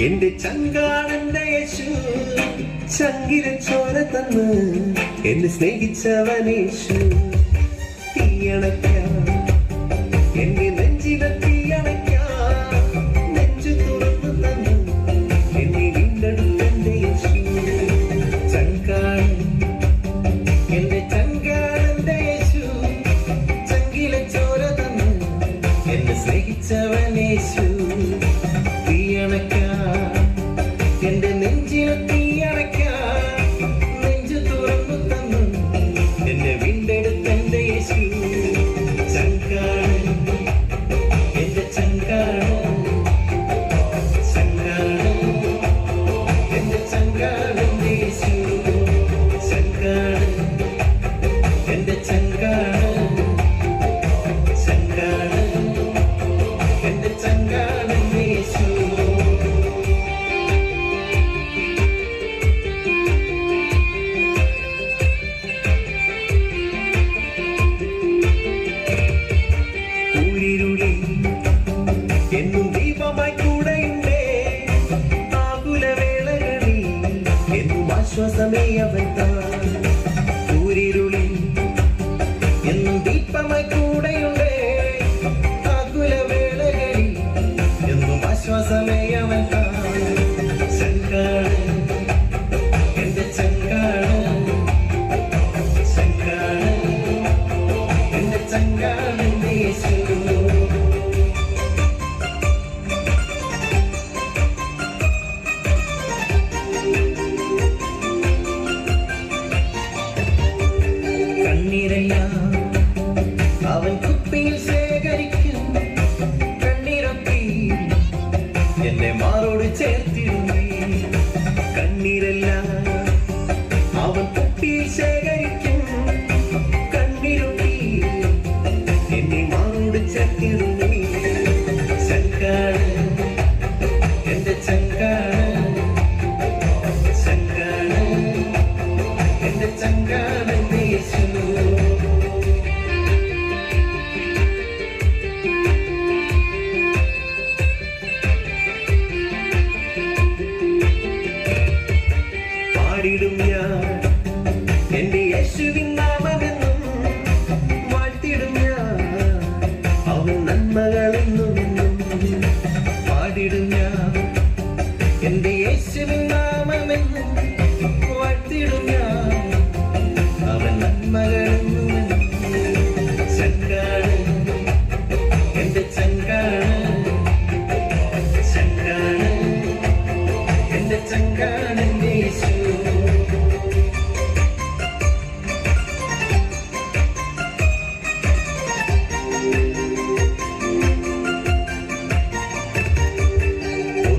എന്റെ ചങ്കാണെന്റെ യേശു. ചങ്കിലെ ചോര തന്ന് എന്നെ സ്നേഹിച്ചവനേശു തീയണയ്ക്കാം. എന്റെ നെഞ്ചിലെ തീയണയ്ക്കാം. നെഞ്ചു തുറന്നു തന്നു എന്നെ വീണ്ടെടുത്തെന്റെ യേശു. ചങ്കാണ്. എന്റെ ചങ്കാടന്റെ യേശു. ചങ്കിലെ ചോര തന്ന് എന്നെ സ്നേഹിച്ചവനേശു Sua minha aventura me say എന്റെ യേശുവിൻ നാമമെന്നും വാഴ്ത്തിടും